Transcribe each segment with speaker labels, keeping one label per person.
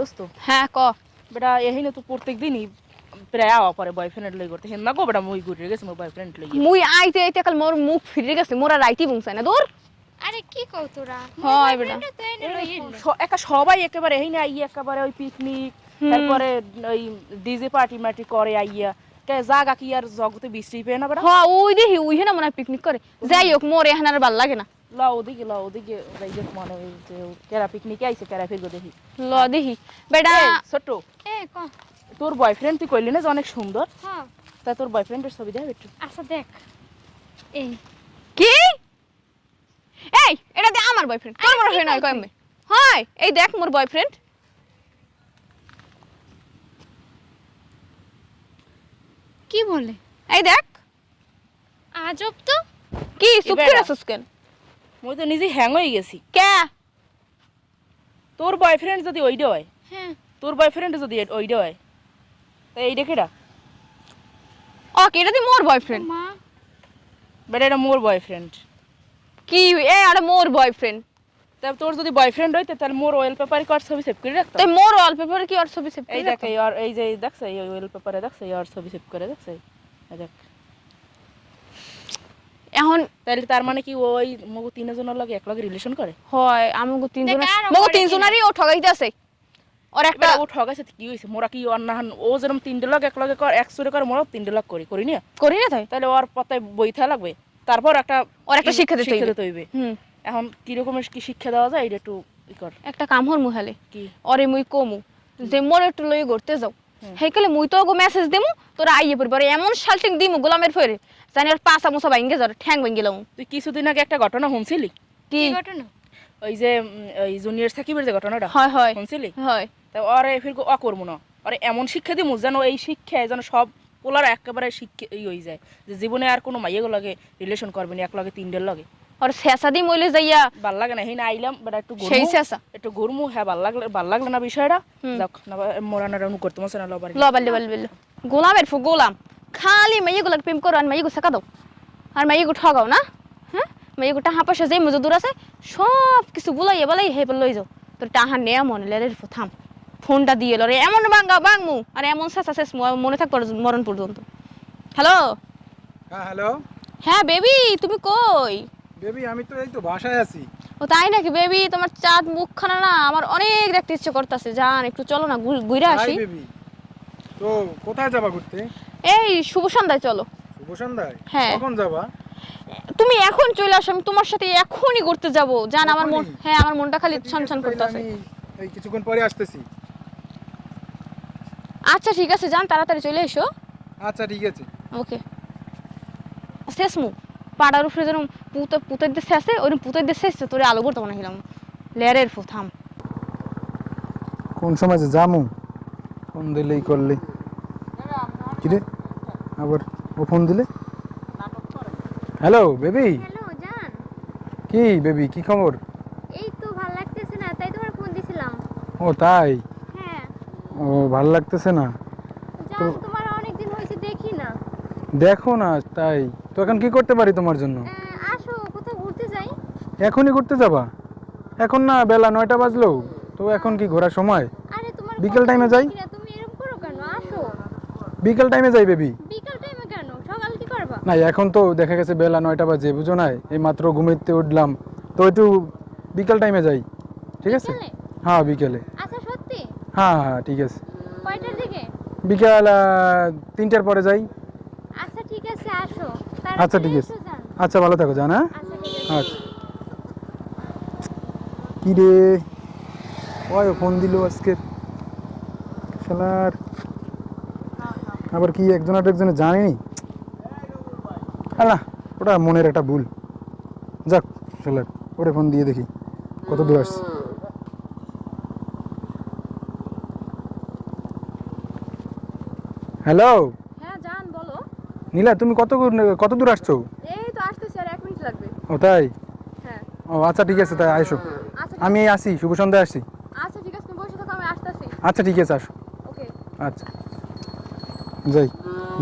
Speaker 1: দোস্ত?
Speaker 2: হ্যাঁ ক।
Speaker 1: বেটা এহিনে তো প্রত্যেক দিনই প্রায় আওয়া পরে বয়ফ্রেন্ড লই করতে। হেন না গো বেটা মুই ঘুরে গেছি মোর বয়ফ্রেন্ড লই
Speaker 2: মুই আইতে আইতে কাল মোর মুখ ফিরে গেছে মোরা রাইতি বুংসাই না দূর।
Speaker 3: আরে কি কও তোরা?
Speaker 2: হয় বেটা।
Speaker 1: একা সবাই একেবারে এহিনে আইয়া একেবারে ওই পিকনিক তারপরে ওই ডিজে পার্টি মার্টি করে আইয়া। কে জাগা কি আর জগতে বৃষ্টি পেয়ে না বেটা?
Speaker 2: হ ওই দেখি ওই না মনে হয় পিকনিক করে। যাই হোক মোর এখানে আর ভালো লাগে না।
Speaker 1: লা ওদিকে লা ওদিকে যাই মানে যে কেরা পিকনিকে আইছে কেরা দেখি।
Speaker 2: ল দেখি। বেটা
Speaker 1: ছোট্ট।
Speaker 3: এ ক
Speaker 1: তোর বয়ফ্রেন্ড তুই কইলি না যে অনেক সুন্দর?
Speaker 3: হ্যাঁ।
Speaker 1: তা তোর বয়ফ্রেন্ডের ছবি দেখ একটু।
Speaker 3: আচ্ছা দেখ। এই।
Speaker 2: কি? এই এটা দে আমার বয়ফ্রেন্ড তোর মনে হয় হয় এই দেখ মোর বয়ফ্রেন্ড
Speaker 3: কি বলে?
Speaker 2: এই দেখ।
Speaker 3: আজব তো।
Speaker 2: কি চুপ করে আছিস কেন?
Speaker 1: মুই তো নিজে হ্যাং হয়ে গেছি।
Speaker 2: কে?
Speaker 1: তোর বয়ফ্রেন্ড যদি ওইটা হয়
Speaker 3: হ্যাঁ।
Speaker 1: তোর বয়ফ্রেন্ড যদি ওইটা হয় তা এইটা কেটা
Speaker 2: ও কি এটা দি মোর বয়ফ্রেন্ড
Speaker 3: মা।
Speaker 1: বেটা এটা মোর বয়ফ্রেন্ড
Speaker 2: কি? এ আরে মোর বয়ফ্রেন্ড
Speaker 1: তা তোর যদি বয়ফ্রেন্ড হইতে তাহলে মোর ওয়েল পেপারে কর ছবি সেভ করে রাখতো?
Speaker 2: তাই মোর ওয়ালপেপারে কি আর ছবি সেভ
Speaker 1: এই দেখ এই আর এই যে দেখছ এই ওয়েল পেপারে দেখছ এই আর ছবি সেভ করে দেখছ এই দেখ।
Speaker 2: এখন
Speaker 1: তাহলে তার মানে কি ওই মগু তিনজনের লগে এক লগে রিলেশন করে?
Speaker 2: হয় আমাকে তিনজন তিনজনারই ও ঠগাইতে আছে। ওর একটা
Speaker 1: ও ঠগাইছে কি হইছে? মোরা কি ওর নাহান ও যেরকম তিনটে লগ এক লগে কর এক সুরে করে মোরাও তিনটে লগ করি করি না?
Speaker 2: করি না তাই?
Speaker 1: তাহলে ওর পতায় বই থাকা লাগবে। তারপর একটা
Speaker 2: ওর একটা শিক্ষা দিতে হইবে।
Speaker 1: দিতে হইবে।
Speaker 2: হুম।
Speaker 1: এখন কি রকমের কি শিক্ষা দেওয়া যায় এটা একটু ই কর।
Speaker 2: একটা কাম হর মুহালে
Speaker 1: কি?
Speaker 2: অরে মুই কমু। যে মোর একটু লই ঘুরতে যাও। হেকালে মুই তো মেসেজ দিমু তোরা আইয়ে পড়বি। আরে এমন শালটিং দিমু গোলামের ফেরে। জানি আর পাঁচা মোসা ভাঙ্গে যার ঠ্যাং ভাঙ্গে লামু
Speaker 1: তুই কিছুদিন আগে একটা ঘটনা শুনছিলি?
Speaker 2: কি?
Speaker 3: কি ঘটনা?
Speaker 1: ওই যে ওই জুনিয়র সাকিবের যে ঘটনাটা
Speaker 2: হয় হয়।
Speaker 1: শুনছিলি?
Speaker 2: হয়।
Speaker 1: তা ওরে ফির অকর্ম না। ওরে এমন শিক্ষা দিমু যেন এই শিক্ষায় যেন সব পোলার একেবারে শিক্ষা ই হয়ে যায় যে জীবনে আর কোনো মাইয়ের লগে রিলেশন করবে না এক লগে তিনটের লগে।
Speaker 2: আর শেষা দি মইলে যাইয়া।
Speaker 1: ভালো লাগে না হিনা আইলাম বেটা একটু
Speaker 2: সেই
Speaker 1: ঘুরমু
Speaker 2: শেষা।
Speaker 1: একটু ঘুরমু হ্যাঁ ভালো লাগলে ভালো লাগলে না বিষয়টা। যাক না মোরানা রানু করতে মাসে না লবার
Speaker 2: ল বাল্লি বাল্লি বাল্লি। গোলামের ফু গোলাম। খালি মাইয়ে গুলাকে প্রেম করো আর মাইয়ে গো শেখা দাও। আর মাইয়ে গো ঠগাও না? হ্যাঁ মাইয়ে গো টাহা পয়সা যে মজা দূর আছে সব কিছু বুলাইয়া বলাই হে লই যাও। তোর টাহা নেয়া মনে লে থাম। ফোনটা দিয়ে এলো রে এমন বাঙ্গা বাংমু আর এমন শেষা শেষ মনে আর মরণ পর্যন্ত হ্যালো
Speaker 4: হ্যাঁ হ্যালো
Speaker 2: হ্যাঁ বেবি তুমি কই?
Speaker 4: বেবি আমি তো এই তো বাসায় আছি।
Speaker 2: ও তাই নাকি বেবি? তোমার চাঁদ মুখখানা না আমার অনেক দেখতে ইচ্ছে করতেছে। জান একটু চলো না ঘুরে আসি।
Speaker 4: তো কোথায় যাবা ঘুরতে?
Speaker 2: এই শুভ সন্ধ্যায় চলো।
Speaker 4: শুভ সন্ধ্যায়?
Speaker 2: হ্যাঁ।
Speaker 4: কখন যাবা?
Speaker 2: তুমি এখন চলে আসো আমি তোমার সাথে এখনই ঘুরতে যাব। জান আমার মন হ্যাঁ আমার মনটা খালি
Speaker 4: ঠিক
Speaker 2: ছন
Speaker 4: আছে,
Speaker 2: করতেছে।
Speaker 4: এই কিছুক্ষণ পরে আসতেছি।
Speaker 2: আচ্ছা ঠিক আছে যান তাড়াতাড়ি চলে এসো।
Speaker 4: আচ্ছা ঠিক আছে।
Speaker 2: ওকে। শেষ মু পাড়ার উপরে যেন পুতে পুতের দেশে আছে ওই পুতের দেশে এসছে তোরে আলো করতে মনে হিলাম লেয়ারের ফু থাম।
Speaker 4: কোন সময় যে যামু? ফোন দিলেই করলে? কিরে আবার ও ফোন দিলে? হ্যালো বেবি
Speaker 3: হ্যালো জান।
Speaker 4: কি বেবি কি খবর?
Speaker 3: এই তো ভালো লাগতেছে না তাই তোমার ফোন দিছিলাম।
Speaker 4: ও তাই?
Speaker 3: হ্যাঁ।
Speaker 4: ও ভালো লাগতেছে না।
Speaker 3: জান তোমার অনেক দিন হয়েছে দেখি না।
Speaker 4: দেখো না তাই। তো এখন কি করতে পারি তোমার জন্য?
Speaker 3: আসো কোথাও ঘুরতে যাই।
Speaker 4: এখনই ঘুরতে যাবা? এখন না বেলা নয়টা বাজলো। তো এখন কি ঘোরার সময়?
Speaker 3: আরে তোমার
Speaker 4: বিকেল
Speaker 3: শুনছি
Speaker 4: যাই?
Speaker 3: তুমি এরকম করো কেন? আসো।
Speaker 4: বিকেল টাইমে যাই বেবি
Speaker 3: বিকেল টাইমে কেন সকাল কি করবা
Speaker 4: না এখন তো দেখা গেছে বেলা নয়টা বাজে বুঝো না এই মাত্র ঘুমিতে উঠলাম। তো একটু বিকেল টাইমে যাই ঠিক আছে? হ্যাঁ বিকেলে।
Speaker 3: আচ্ছা সত্যি?
Speaker 4: হ্যাঁ হ্যাঁ ঠিক আছে।
Speaker 3: কয়টার দিকে?
Speaker 4: বিকেল তিনটার পরে যাই।
Speaker 3: আচ্ছা ঠিক আছে আসো।
Speaker 4: আচ্ছা, ঠিক আছে। আচ্ছা ভালো থাকো জান হ্যাঁ?
Speaker 3: আচ্ছা
Speaker 4: আচ্ছা। কি রে? ওই ফোন দিল আজকে। শালার। আবার কি একজন আর একজনে জানেনি? না ওটা মনের একটা ভুল। যাক শালার ওরে ফোন দিয়ে দেখি কত দূর আসছে। হ্যালো?
Speaker 2: হ্যাঁ জান বলো।
Speaker 4: নীলা তুমি কত কত দূর আসছো?
Speaker 2: এই তো আসতেছি আর এক মিনিট লাগবে।
Speaker 4: ও তাই?
Speaker 2: হ্যাঁ।
Speaker 4: ও আচ্ছা ঠিক আছে তাই আইসো।
Speaker 2: আচ্ছা
Speaker 4: আমি আসি শুভ সন্ধ্যায় আসি।
Speaker 2: আচ্ছা ঠিক আছে তুমি বসে থাকো আমি আসতেছি।
Speaker 4: আচ্ছা ঠিক আছে আসো।
Speaker 2: ওকে।
Speaker 4: আচ্ছা। যাই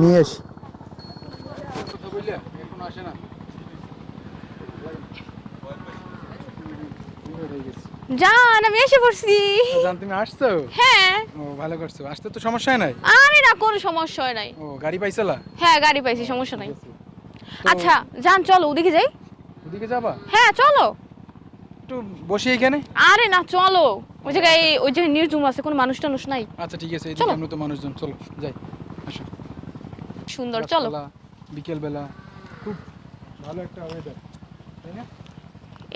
Speaker 4: নিয়ে আসি এখন আসে না
Speaker 2: জান আমি এসে পড়ছি।
Speaker 4: জান তুমি আসছো?
Speaker 2: হ্যাঁ।
Speaker 4: ও ভালো করছ। আসতে তো সমস্যা নাই?
Speaker 2: আরে না কোনো সমস্যা নাই।
Speaker 4: ও গাড়ি পাইছলা?
Speaker 2: হ্যাঁ গাড়ি পাইছি সমস্যা নাই। আচ্ছা যান চলো ওদিকে যাই।
Speaker 4: ওদিকে যাবা?
Speaker 2: হ্যাঁ চলো।
Speaker 4: একটু বসি এখানে।
Speaker 2: আরে না চলো। ওই জায়গায় ওই জায়গায় নির্জুম আছে কোনো মানুষ টানুষ নাই।
Speaker 4: আচ্ছা ঠিক আছে। এদিকে আমরা তো মানুষজন চলো যাই আসো।
Speaker 2: সুন্দর চলো।
Speaker 4: গাছপালা, বিকেলবেলা খুব ভালো একটা ওয়েদার তাই না?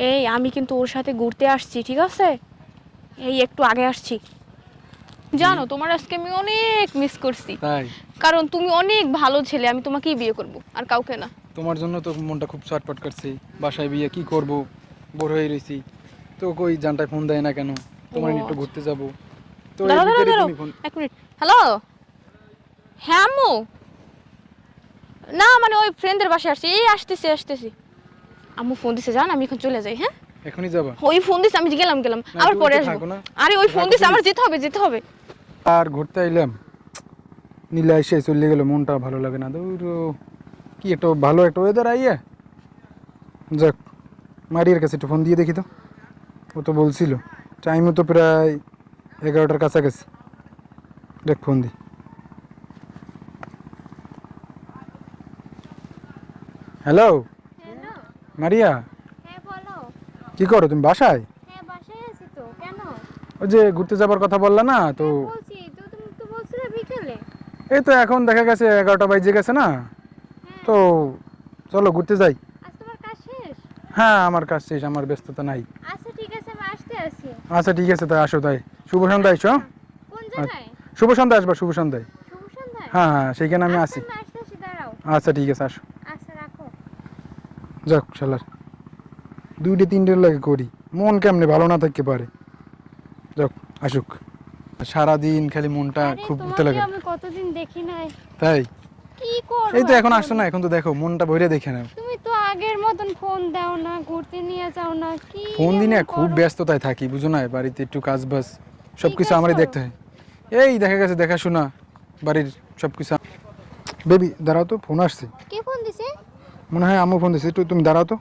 Speaker 2: এই আমি কিন্তু ওর সাথে ঘুরতে আসছি ঠিক আছে? এই একটু আগে আসছি। জানো তোমার আজকে আমি অনেক মিস করছি।
Speaker 4: তাই?
Speaker 2: কারণ তুমি অনেক ভালো ছেলে আমি তোমাকেই বিয়ে করব আর কাউকে না।
Speaker 4: তোমার জন্য তো মনটা খুব ছটপট করছে। বাসায় বিয়ে কি করব? বোর হয়ে রয়েছি তো কই জানটায় ফোন দেয় না কেন? তোমার
Speaker 2: ও,
Speaker 4: একটু ঘুরতে যাব। তো
Speaker 2: দাঁড়াও দাঁড়াও দাঁড়াও। এক মিনিট। হ্যালো? হ্যাঁ আম্মু? না মানে ওই ফ্রেন্ডের বাসায় আসছি। এই আসতেছি আসতেছি। আম্মু ফোন দিছে জান আমি এখন চলে যাই হ্যাঁ?
Speaker 4: এখনই যাবা?
Speaker 2: ওই ফোন দিছে আমি গেলাম গেলাম। আবার পরে আসব। আরে ওই ফোন দিছে আমার যেতে হবে যেতে হবে।
Speaker 4: আর ঘুরতে আইলাম। নীলা এসে চলে গেল মনটা ভালো লাগে না। দূর কি একটা ভালো একটা ওয়েদার আইয়া। যাক মারিয়ার কাছে একটু ফোন দিয়ে দেখি তো। ও তো বলছিল টাইমও তো প্রায় এগারোটার কাছাকাছি। দেখ ফোন দি। Hello Maria?
Speaker 3: হ্যাঁ বলো।
Speaker 4: কি করো তুমি বাসায়?
Speaker 3: হ্যাঁ বাসায় আছি তো। কেন?
Speaker 4: ওই যে ঘুরতে যাবার কথা বললা না তো
Speaker 3: বলছি। তো তুমি তো বলছিলে বিকেলে।
Speaker 4: এই তো এখন দেখা গেছে এগারোটা বাজে গেছে না।
Speaker 3: হ্যাঁ।
Speaker 4: তো চলো ঘুরতে যাই।
Speaker 3: আজ তোমার কাজ শেষ?
Speaker 4: হ্যাঁ আমার কাজ শেষ আমার ব্যস্ততা নাই।
Speaker 3: আচ্ছা ঠিক আছে আমি আসতে আছি
Speaker 4: আচ্ছা ঠিক আছে তাই আসো তাই। শুভ সন্ধ্যা এসো
Speaker 3: কোন জায়গায়?
Speaker 4: শুভ সন্ধ্যা আসবা শুভ সন্ধ্যায়।
Speaker 3: শুভ সন্ধ্যায়?
Speaker 4: হ্যাঁ হ্যাঁ সেইখানে আমি
Speaker 3: আচ্ছা,
Speaker 4: আসি। আচ্ছা ঠিক আছে আসো। যাক শালার। দুইটে তিনটে লাগে করি। মন কেমনে ভালো না থাকতে পারে। যাক আসুক। সারাদিন খালি মনটা খুব উঠতে লাগে।
Speaker 3: আমি কতদিন দেখি নাই।
Speaker 4: তাই?
Speaker 3: কি করব
Speaker 4: এই তো এখন আসছো না এখন? তো দেখো মনটা ভরে দেখে নাও।
Speaker 3: তুমি তো আগের মতন ফোন দাও না ঘুরতে নিয়ে যাও না কি
Speaker 4: ফোন দিনে খুব? ব্যস্ততায় থাকি বুঝো না বাড়িতে একটু কাজ বাজ সব কিছু আমারই দেখতে হয়। এই দেখা গেছে দেখাশোনা বাড়ির সব কিছু বেবি দাঁড়াও তো ফোন আসছে।
Speaker 3: কে ফোন দিছে?
Speaker 4: মনে হয় আম্মু ফোন দিচ্ছে একটু তুমি দাঁড়াও তো।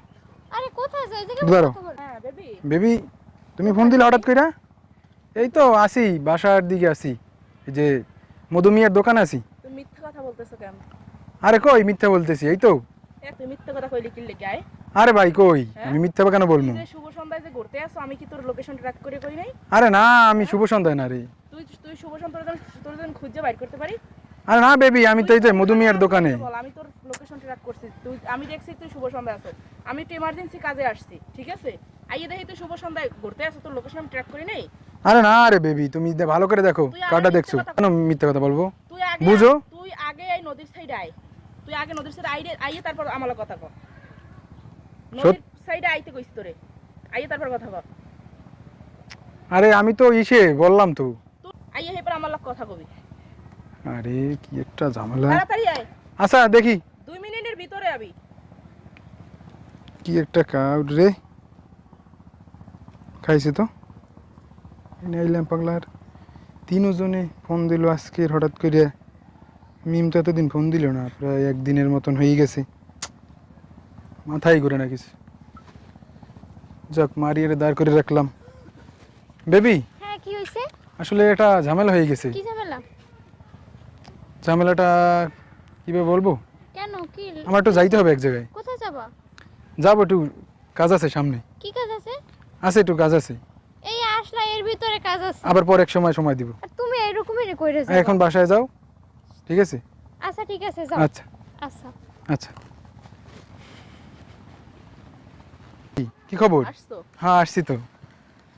Speaker 3: আরে কোথায় যাই দেখে
Speaker 4: দাঁড়াও।
Speaker 1: হ্যাঁ বেবি।
Speaker 4: বেবি তুমি ফোন দিলে হঠাৎ কইরা? এই তো আসি বাসার দিকে আসি। এই যে মধুমিয়ার দোকান আসি।
Speaker 1: তুমি মিথ্যা কথা বলতেছো কেন?
Speaker 4: আরে কই মিথ্যা বলতেছি এই তো।
Speaker 1: মিথ্যা কথা কইলে কি লেগে আয়?
Speaker 4: আরে ভাই কই?
Speaker 1: হ্যাঁ?
Speaker 4: আমি মিথ্যা কেন বলব?
Speaker 1: শুভ সন্ধ্যায় যে ঘুরতে আসো আমি কি তোর লোকেশন ট্র্যাক করে করি নাই?
Speaker 4: আরে না আমি শুভ সন্ধ্যায় না রে।
Speaker 1: তুই তুই শুভ সন্ধ্যায় তোর তোর খুঁজে বাইর করতে পারি?
Speaker 4: আরে না বেবি আমি তো এই যে মধুমিয়ার দোকানে।
Speaker 1: আমি তোর লোকেশন ট্র্যাক করছি তুই আমি দেখছি তুই শুভ সন্ধ্যায় আছো। আমি একটু ইমার্জেন্সি কাজে আসছি ঠিক আছে? আইয়ে দেখি তুই শুভ সন্ধ্যায় ঘুরতে আসো তোর লোকেশন আমি ট্র্যাক করি নাই?
Speaker 4: আরে না রে বেবি তুমি ভালো করে দেখো
Speaker 1: মিথ্যা
Speaker 4: দেখছ। কেন মিথ্যা কথা বলব?
Speaker 1: তুই আগে
Speaker 4: বুঝো?
Speaker 1: তুই আগে এই নদীর সাইডে আয়। তুই আগে নদীর সাইডে আইরে আইয়ে তারপর আমার কথা কর নদীর সাইডে আইতে কইছি তোরে। আইয়ে তারপর কথা কর
Speaker 4: আরে আমি তো ইসে বললাম তো।
Speaker 1: আইয়ে হেপর আমার কথা কবি।
Speaker 4: আরে কি একটা ঝামেলা।
Speaker 1: তাড়াতাড়ি আয়।
Speaker 4: আচ্ছা দেখি
Speaker 1: দুই মিনিটের ভিতরে আবি
Speaker 4: কি একটা কাউড রে? খাইছে তো? নাইলাম পাগলার। তিনজনে ফোন দিল আজকে হঠাৎ করে মিম তো এতদিন ফোন দিল না প্রায় একদিনের মতন হয়ে গেছে। মাথায় ঘুরে না কিছু। যাক মারিয়ে দাঁড় করে রাখলাম। বেবি?
Speaker 3: হ্যাঁ কি হইছে?
Speaker 4: আসলে এটা ঝামেলা হয়ে গেছে।
Speaker 3: কি ঝামেলা?
Speaker 4: ঝামেলাটা কীভাবে বলব?
Speaker 3: কেন? কি?
Speaker 4: আমার একটু যাইতে হবে এক জায়গায়।
Speaker 3: যাবা
Speaker 4: একটু কাজ আছে সামনে।
Speaker 3: কি কাজ আছে?
Speaker 4: আছে একটু কাজ আছে।
Speaker 3: এই আসলা এর ভিতরে কাজ আছে।
Speaker 4: আবার পর এক সময় সময় দিব।
Speaker 3: তুমি এরকমই কইরে যাও।
Speaker 4: এখন বাসায় যাও। ঠিক আছে?
Speaker 3: আচ্ছা ঠিক আছে যাও।
Speaker 4: আচ্ছা।
Speaker 3: আচ্ছা।
Speaker 4: আচ্ছা। কি খবর?
Speaker 1: আসছো?
Speaker 4: হ্যাঁ আসছি তো।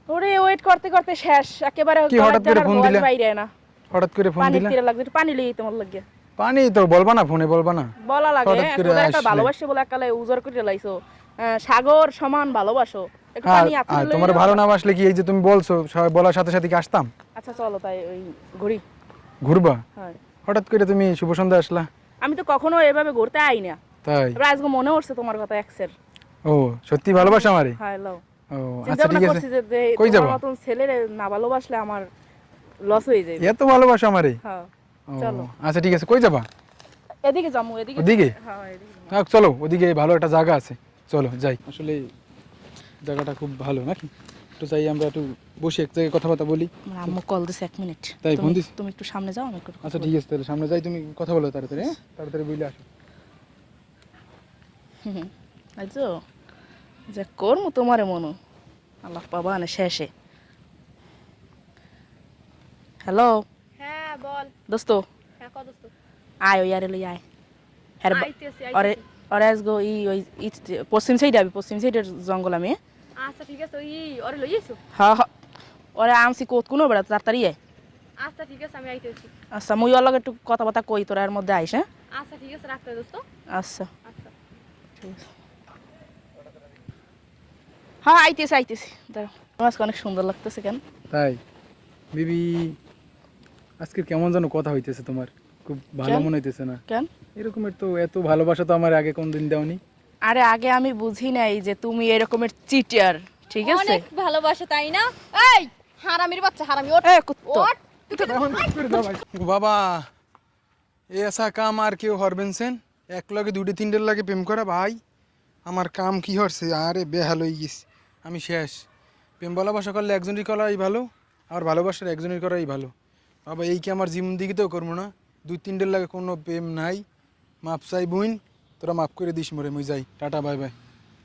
Speaker 1: ওরে ওয়েট করতে করতে শেষ। একেবারে
Speaker 4: কি হঠাৎ করে ফোন দিলা?
Speaker 1: বাইরে না।
Speaker 4: হঠাৎ করে ফোন
Speaker 1: পানি
Speaker 4: দিলা?
Speaker 1: লাগবে একটু পানি লেগে তোমার লাগে।
Speaker 4: পানি তো বলবা না ফোনে বলবা না।
Speaker 1: বলা লাগে একবার একটা
Speaker 4: আসলে।
Speaker 1: ভালোবাসে বলে একালে উজর করে লাইছো। সাগর সমান ভালোবাসো। একটু পানি লইয়া
Speaker 4: তোমার ভালো না বাসলে কি এই যে তুমি বলছো বলার সাথে সাথে কি আসতাম?
Speaker 1: আচ্ছা চলো তাই ওই ঘুরি।
Speaker 4: ঘুরবা?
Speaker 1: হয়।
Speaker 4: হঠাৎ করে তুমি শুভ সন্ধ্যা আসলা।
Speaker 1: আমি তো কখনো এভাবে ঘুরতে আই না।
Speaker 4: তাই?
Speaker 1: আজকে মনে পড়ছে তোমার কথা এক্সের
Speaker 4: ও সত্যি ভালোবাসা আমারে?
Speaker 1: হ্যাঁ লও।
Speaker 4: ও আচ্ছা ঠিক আছে। কই যাবা?
Speaker 1: মতন ছেলের না ভালোবাসলে আমার লস হয়ে যাবে
Speaker 4: এত ভালোবাসা আমারে?
Speaker 1: হ্যাঁ। চলো।
Speaker 4: আচ্ছা ঠিক আছে কই যাবা?
Speaker 1: এদিকে যামু এদিকে
Speaker 4: ওদিকে?
Speaker 1: হ্যাঁ এদিকে
Speaker 4: চলো ওদিকে ভালো একটা জায়গা আছে। চলো যাই। আসলে জায়গাটা খুব ভালো নাকি একটু চাই আমরা একটু বসে এক জায়গায় কথাবার্তা বলি।
Speaker 1: আম্মু কল দিছে এক মিনিট।
Speaker 4: তাই, ফোন
Speaker 1: তুমি-
Speaker 4: দিস?
Speaker 1: তুমি একটু সামনে যাও আমি একটু
Speaker 4: আচ্ছা ঠিক আছে তাহলে সামনে যাই তুমি কথা বলো তাড়াতাড়ি হ্যাঁ? তাড়াতাড়ি বইলে আসো।
Speaker 1: আইছো যে করমু তোমারে মনো। আল্লাহ পাবা না শেষে। হ্যালো?
Speaker 2: হ্যাঁ বল।
Speaker 1: দোস্ত।
Speaker 2: হ্যাঁ দোস্ত?
Speaker 1: আয় ওই আরে লই আয়। হ্যাঁ অরে আজগো ই ওই ই- পশ্চিম সাইডে আবি পশ্চিম সাইডের জঙ্গল আমি।
Speaker 2: আচ্ছা ঠিক আছে ওই ওরে লইয়েছো
Speaker 1: হা হা। ওরে আমসি কোত কোনো বেড়া তাড়াতাড়ি আয়।
Speaker 2: আচ্ছা ঠিক আছে আমি আইতেছি।
Speaker 1: আচ্ছা মুই একটু কথাবার্তা কই তোর এর মধ্যে আইস হ্যাঁ?
Speaker 2: আচ্ছা ঠিক আছে রাখতে দোস্ত।
Speaker 1: আচ্ছা।
Speaker 2: আচ্ছা।
Speaker 1: ঠিক আছে হ্যাঁ আইতেছি আইতেছি। দাঁড়াও আমার আজকে অনেক সুন্দর লাগতেছে কেন?
Speaker 4: তাই? বিবি। আজকে কেমন যেন কথা হইতেছে তোমার? খুব ভালো মনে হইতেছে না।
Speaker 1: কেন?
Speaker 4: এরকমের তো এত ভালোবাসা তো আমার আগে কোনদিন দেওনি।
Speaker 1: আরে আগে আমি বুঝি নাই যে তুমি এরকমের চিটার ঠিক আছে?
Speaker 2: অনেক ভালোবাসা তাই না? এই হারামির বাচ্চা হারামি ওঠ
Speaker 1: এ কুত্তো।
Speaker 2: ওঠ।
Speaker 4: ও বাবা এ আসা কাম আর কেউ হরবেন সেন? এক লগে দুটি তিনটের লাগে প্রেম করা ভাই? আমার কাম কি হচ্ছে আরে বেহাল হয়ে গেছি। আমি শেষ। প্রেম ভালোবাসা করলে একজনের করাই ভালো আর ভালোবাসার একজনের করাই ভালো। বাবা এই কি আমার দিকে করব না? দুই তিনটের লাগে কোনো প্রেম নাই। মাপ চাই বুইন তোরা মাফ করে দিস মরে, মুই যাই। Tata, bye bye.